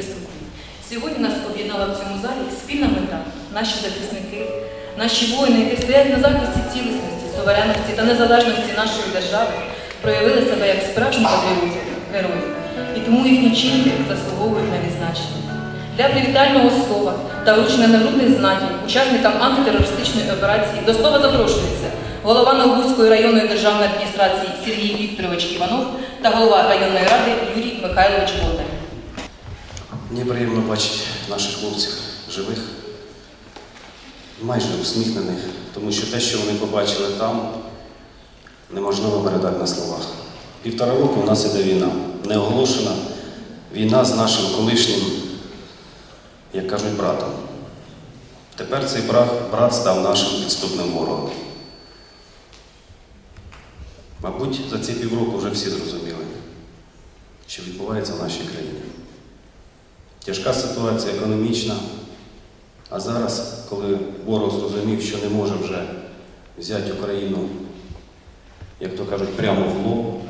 присутні. Сьогодні нас об'єднала в цьому залі спільна мета. Наші захисники, наші воїни, які стоять на захисті цілісності, суверенності та незалежності нашої держави, проявили себе як справжні патріоти, герої. І тому їхні чинки заслуговують на відзначення. Для привітального слова та вручення нагрудних знаків учасникам антитерористичної операції до слова запрошується голова Новбузької районної державної адміністрації Сергій Вікторович Іванов та голова районної ради Юрій Михайлович Бондар. Мені приємно бачити наших хлопців живих, майже усміхнених, тому що те, що вони побачили там, неможливо передати на словах. Півтора року у нас іде війна, не оголошена війна з нашим колишнім, як кажуть, братом. Тепер цей брат, брат став нашим підступним ворогом. Мабуть, за ці півроку вже всі зрозуміли, що відбувається в нашій країні. Тяжка ситуація економічна. А зараз, коли ворог зрозумів, що не може вже взяти Україну, як то кажуть, прямо в лоб,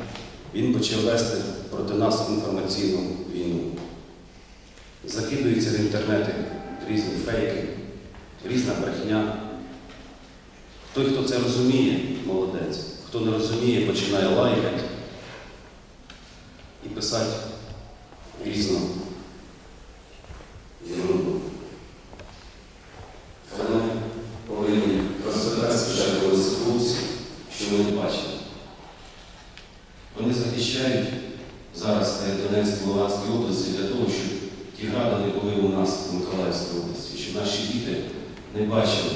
він почав вести проти нас інформаційну війну. Закидуються в інтернети різні фейки, різна брехня. Той, хто це розуміє, молодець. Хто не розуміє, починає лайкати і писати різно. Ерунду. Вони повинні розглядати спочатку хлопці, що ми не бачили. Вони захищають зараз на Донецькій Луганській області для того, щоб ті гради не були у нас в Миколаївській області, щоб наші діти не бачили,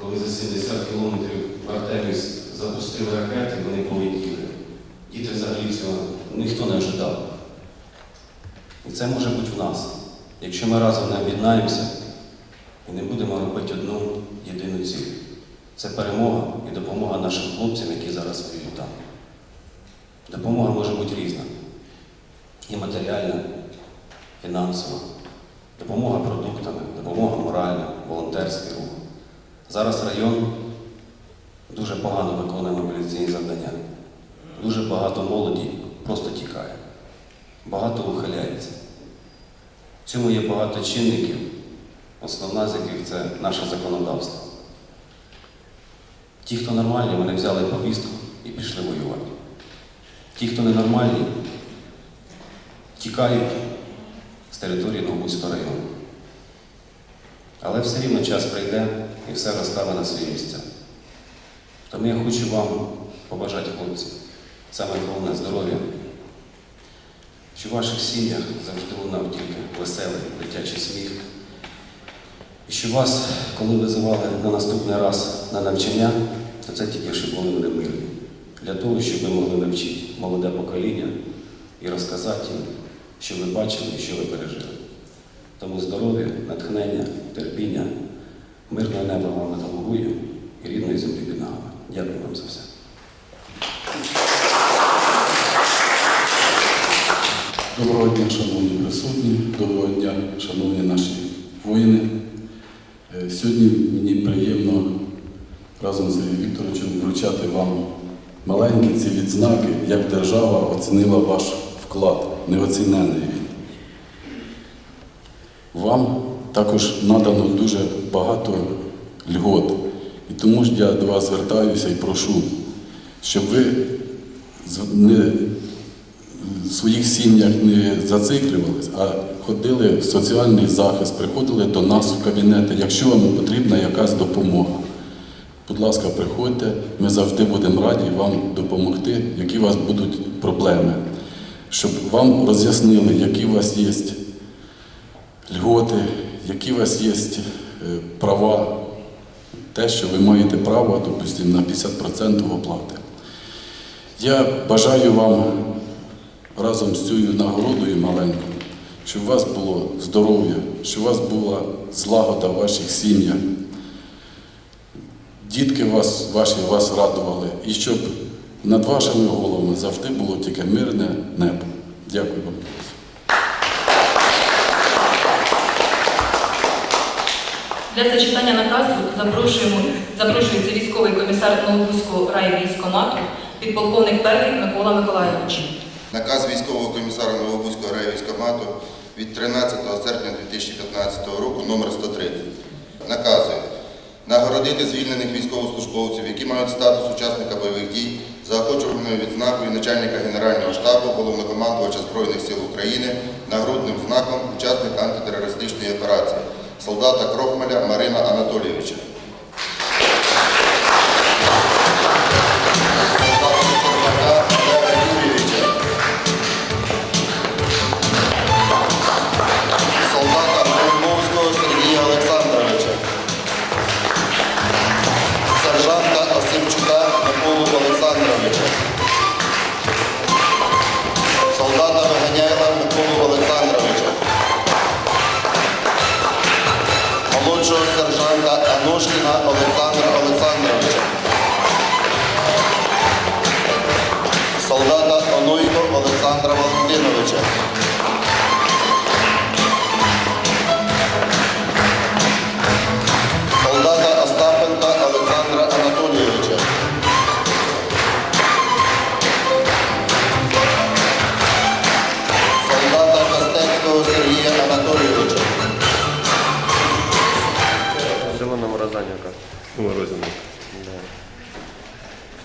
коли за 70 кілометрів Артеміс запустили ракети, вони полетіли. Діти взагалі цього ніхто не ожидав. І це може бути в нас. Якщо ми разом не об'єднаємося і не будемо робити одну єдину ціль. Це перемога і допомога нашим хлопцям, які зараз воюють там. Допомога може бути різна. І матеріальна, фінансова, допомога продуктами, допомога моральна, волонтерський рух. Зараз район дуже погано виконує мобілізаційні завдання. Дуже багато молоді просто тікає, багато ухиляється. В цьому є багато чинників, основна з яких це наше законодавство. Ті, хто нормальні, вони взяли повістку і пішли воювати. Ті, хто ненормальні, тікають з території Новбузького району. Але все рівно час прийде і все розставить на свої місця. Тому я хочу вам побажати, хлопці, саме головне здоров'я, щоб в ваших сім'ях завжди лунав тільки веселий, дитячий сміх. І щоб вас, коли визивали на наступний раз на навчання, то це тільки щоб були вони мирні. Для того, щоб ви могли навчити молоде покоління і розказати їм, що ви бачили і що ви пережили. Тому здоров'я, натхнення, терпіння, мирного неба вам над головою і рідної землі під. Дякую вам за все. Доброго дня, шановні присутні, доброго дня, шановні наші воїни. Е, Сьогодні мені приємно разом з Сергієм Вікторовичем вручати вам маленькі ці відзнаки, як держава оцінила ваш вклад, неоцінений він. Вам також надано дуже багато льгот. І тому ж я до вас звертаюся і прошу, щоб ви не в своїх сім'ях не зациклювались, а ходили в соціальний захист, приходили до нас в кабінети, якщо вам потрібна якась допомога. Будь ласка, приходьте, ми завжди будемо раді вам допомогти, які у вас будуть проблеми, щоб вам роз'яснили, які у вас є льготи, які у вас є е, права, те, що ви маєте право, допустимо, на 50% оплати. Я бажаю вам разом з цією нагородою маленькою, щоб у вас було здоров'я, щоб у вас була злагода в ваших сім'ях. Дітки вас, ваші вас радували, і щоб над вашими головами завжди було тільки мирне небо. Дякую вам. Для зачитання наказу запрошуємо, запрошується військовий комісар Новобузького райвійськомату, підполковник перший Микола Миколайович. Наказ військового комісара Новобузького райвійськомату від 13 серпня 2015 року номер 130 наказує нагородити звільнених військовослужбовців, які мають статус учасника бойових дій, заохочувальною відзнакою начальника Генерального штабу, головнокомандувача Збройних сил України, нагрудним знаком учасник антитерористичної операції, солдата Крохмаля Марина Анатолійовича. Олександра Олександровича. Солдата Онуйко Олександра Валентиновича. Новорозанівка. Морозино. Да.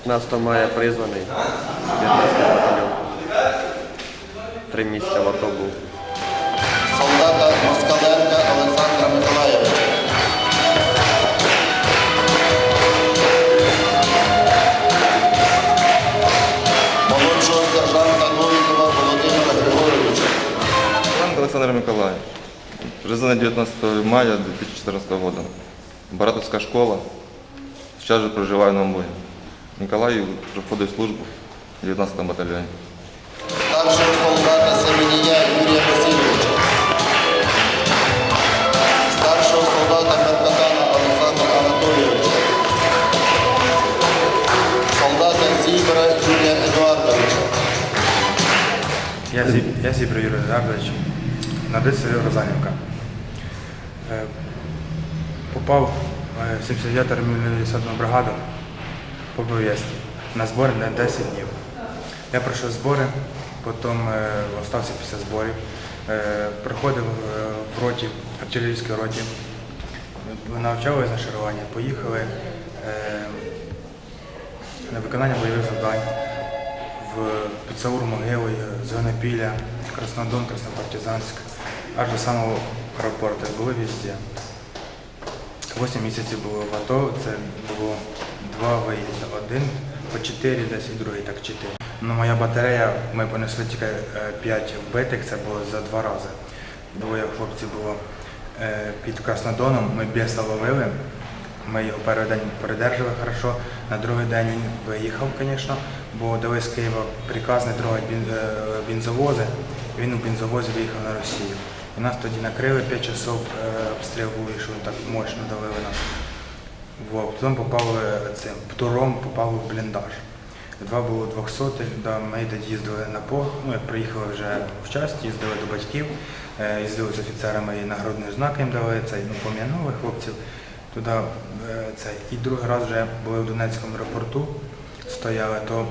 15 мая призваний, 19 батальйон. Три місяці в АТО був. Солдата Москаленка Олександра Миколаєвича. Молодшого сержанта Новікова Володимира Григоровича. Франк Александр Николаевич. Призванный 19 мая 2014 года. Баратовская школа. Сейчас же проживаю на Амбоне. Николай проходит службу в 19 батальоне. Старшого солдата Семенія Юрія Васильовича. Старшого солдата Меркатана Олександра Анатолійовича. Солдата Зібра Юрія Едуардовича. Я, Зі, я Зібра Юрій Едуардович, народився в Розанівка. Е, Попав е, в 79-ту мобілізаційну бригаду по пов'язці на збори на 10 днів. Я пройшов збори, потім е, остався після зборів. Е, Приходив е, в роті, в артилерійській роті, навчав з нашарування, поїхали е, на виконання бойових завдань в Підсаур Могилою, Зеленопілля, Краснодон, Краснопартизанськ, аж до самого аеропорту. Були везде. Вісім місяців було в АТО, це було два виїзди. Один по чотири, десь і другий так чотири. Ну, моя батарея, ми понесли тільки е, п'ять вбитих, це було за два рази. Двоє хлопців було е, під Краснодоном, ми біса ловили. Ми його перший день передержали хорошо, на другий день він виїхав, звісно, бо дали з Києва приказ не трогати е, бензовози. Він у бензовозі виїхав на Росію. І нас тоді накрили 5 часов е, обстріл був, що так мощно давили нас. Во, Потім попали цим птуром, попали в бліндаж. Два було 200, да, ми тоді їздили на по, ну як приїхали вже в часть, їздили до батьків, е, їздили з офіцерами і нагрудний знак їм дали, цей, ну, пом'янули хлопців. Туди е, цей. І другий раз вже були в Донецькому аеропорту, стояли, то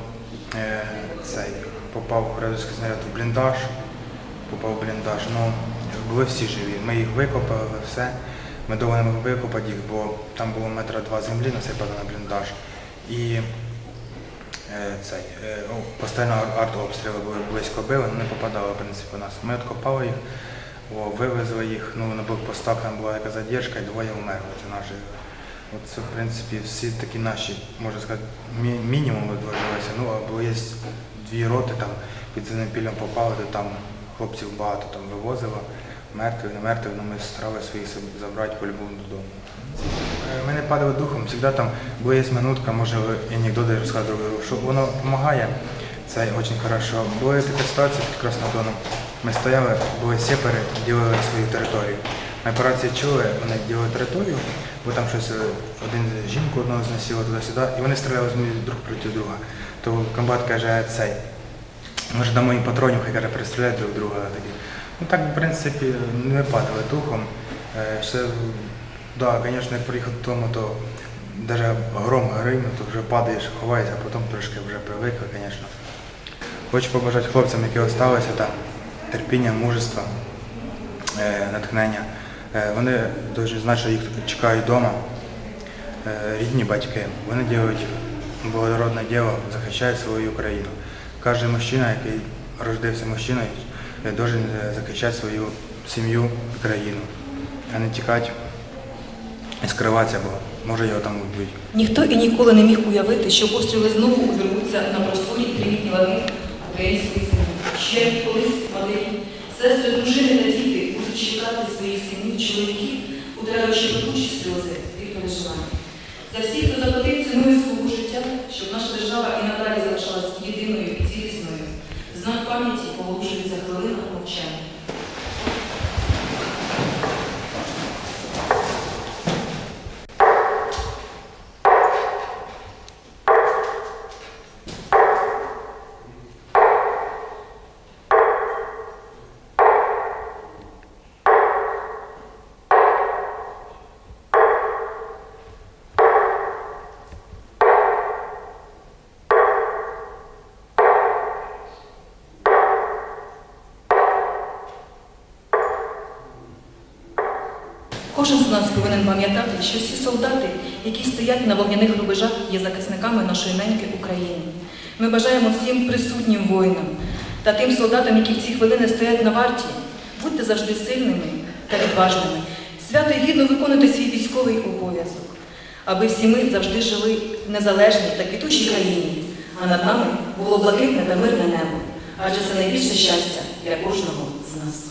цей, попав радянський снаряд в бліндаж, попав в бліндаж. Ну, були всі живі. Ми їх викопали, все. Ми довго не могли викопати їх, бо там було метра два землі, насипали на бліндаж. І е, цей, е, ну, постійно артобстріли були близько били, не попадали в принципі нас. Ми откопали їх, о, вивезли їх, ну, на блокпостах там була яка задержка, і двоє вмерли. Це наші. От це, в принципі, всі такі наші, можна сказати, мі- мінімум видвожилися. Ну, або є дві роти там під Зеленопіллям попали, то там хлопців багато там вивозило, мертвих, не мертвих, але ми старалися своїх забрати по-любому додому. Е, Ми не падали духом, завжди там була є минутка, може анекдоти розказую, що воно допомагає. Це дуже хорошо. Була така ситуація під Краснодоном. Ми стояли, були сепари, ділили свою територію. Ми по рації чули, вони ділили територію, бо там щось е, один жінку одного зносило туди-сюди, і вони стріляли друг проти друга. То комбат каже, цей, може дамо їм патронів, хай каже, перестріляють друг друга. Ну так, в принципі, не падали духом. Е, Ще, да, звісно, як приїхав додому, то навіть гром грим, то вже падаєш, ховаєшся, а потім трошки вже привикли, звісно. Хочу побажати хлопцям, які залишилися, там, терпіння, мужества, е, натхнення. Е, Вони знати, що їх чекають вдома, рідні батьки. Вони роблять благородне діло, захищають свою Україну. Кожен мужчина, який родився мужчиною, должен е, захищати свою сім'ю і країну, а не тікати і скриватися, бо може його там вбити. Ніхто і ніколи не міг уявити, що постріли знову увірвуться на просторі і привітні лани української землі. Ще колись матері, сестри, дружини та діти будуть чекати своїх синів, чоловіків, утираючи пекучі сльози від переживань. За всіх, хто заплатив ціною свого життя, щоб наша держава і надалі знак пам'яті оголошується хвилина мовчання. Кожен з нас повинен пам'ятати, що всі солдати, які стоять на вогняних рубежах, є захисниками нашої неньки України. Ми бажаємо всім присутнім воїнам та тим солдатам, які в ці хвилини стоять на варті, будьте завжди сильними та відважними, свято й гідно виконуйте свій військовий обов'язок, аби всі ми завжди жили в незалежній та квітучій країні, а над нами було блакитне та мирне небо, адже це найбільше щастя для кожного з нас.